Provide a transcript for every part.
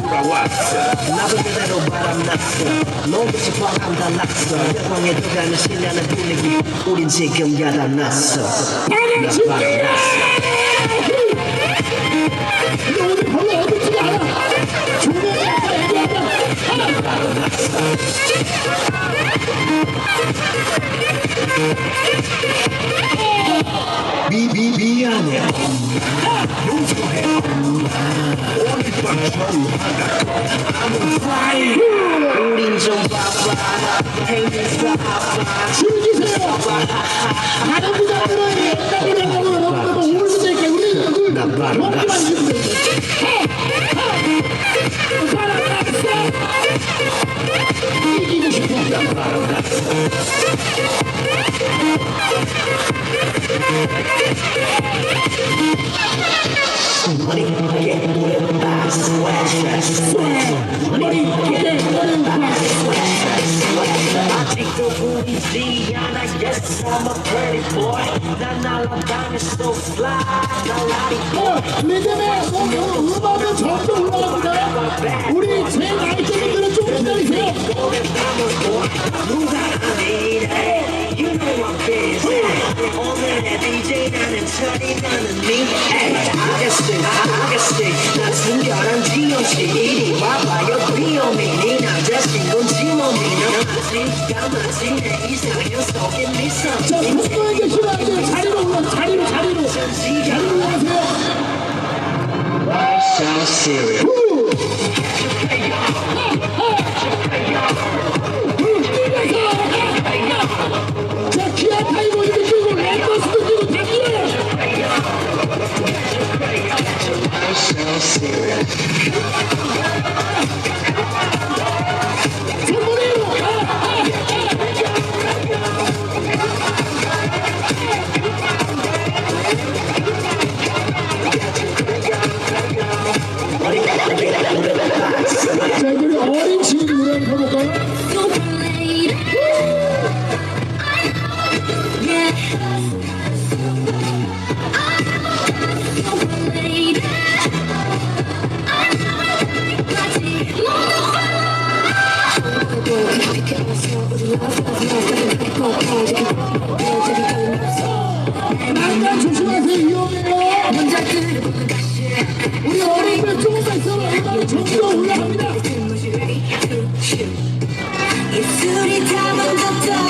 돌아왔어 나도 그대로 바람났어 너같이 바람 달랐어 여광에 들어가는 신나는 분위기 우린 지금 야단났어 진짜 바람 났어 fire 우린 좀 바빠 행복사 아빠 즐기세요. 다른 부자들은 옛날에 먹으러 먹고 울면 되니까 우리는 여기 나 바로 먹기만 났어. 해주면 돼. 살아났어. 이기고 싶어. 우리 제 나이 쪽분들은 좀 기다리세요. 누가 아니래 You know I'm busy 오늘의 DJ 나는 철이 나는 니 아가씨 아가씨 나 순결한 지영씨 이리 와봐요 비오미 네 남자친구는 지모미 너 아직 까마지 내 이상형 속에 미소 자, 속도에 계시면 안 돼요. 자리로 올라, 자리로, 자리로. 자리로 올라가세요. So serious So serious 난간 조심하세요, 위험해요! 우리 어린이들 조금만 있어봐, 음악이 점점 올라갑니다! 입술이 담은 듯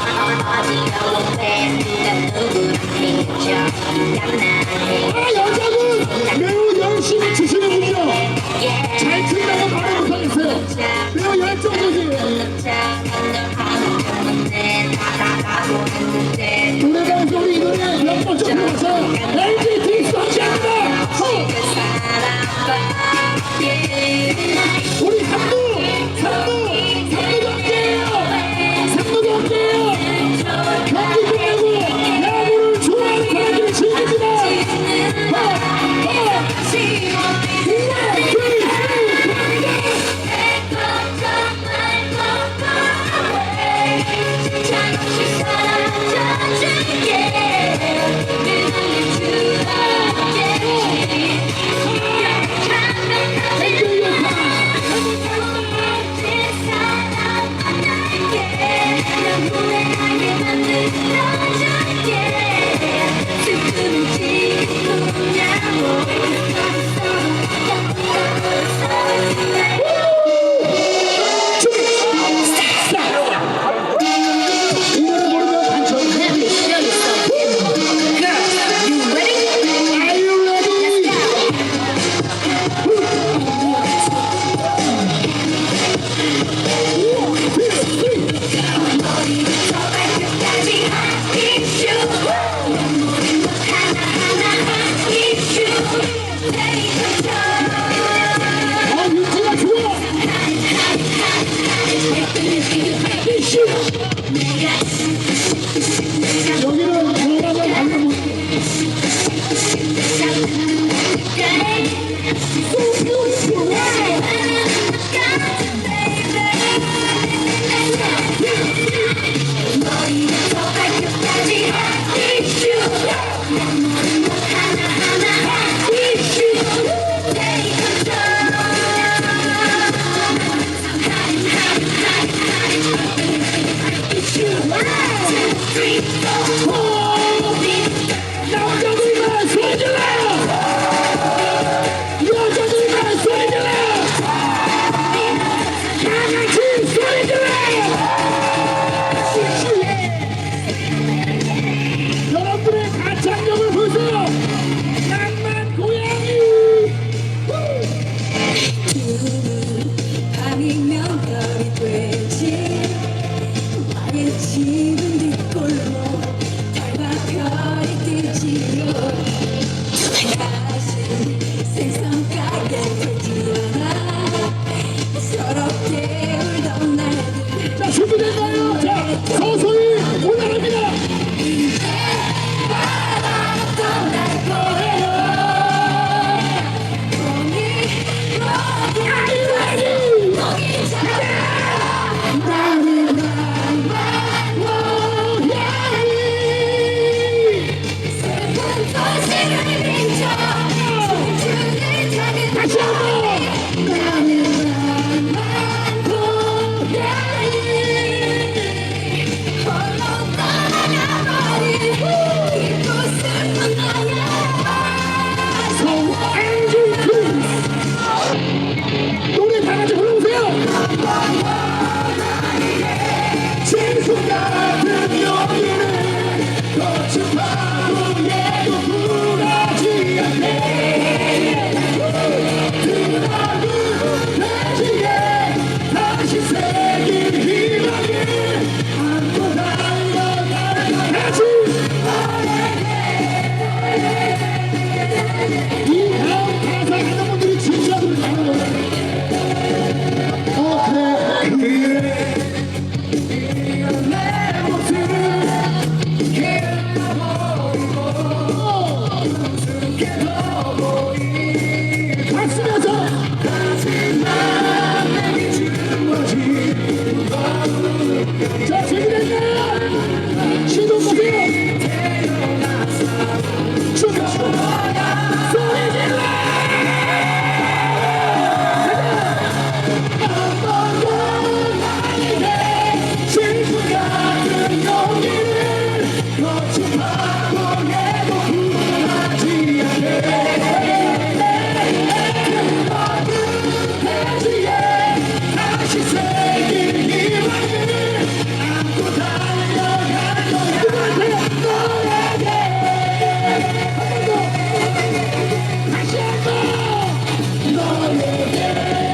아 남 Thank you.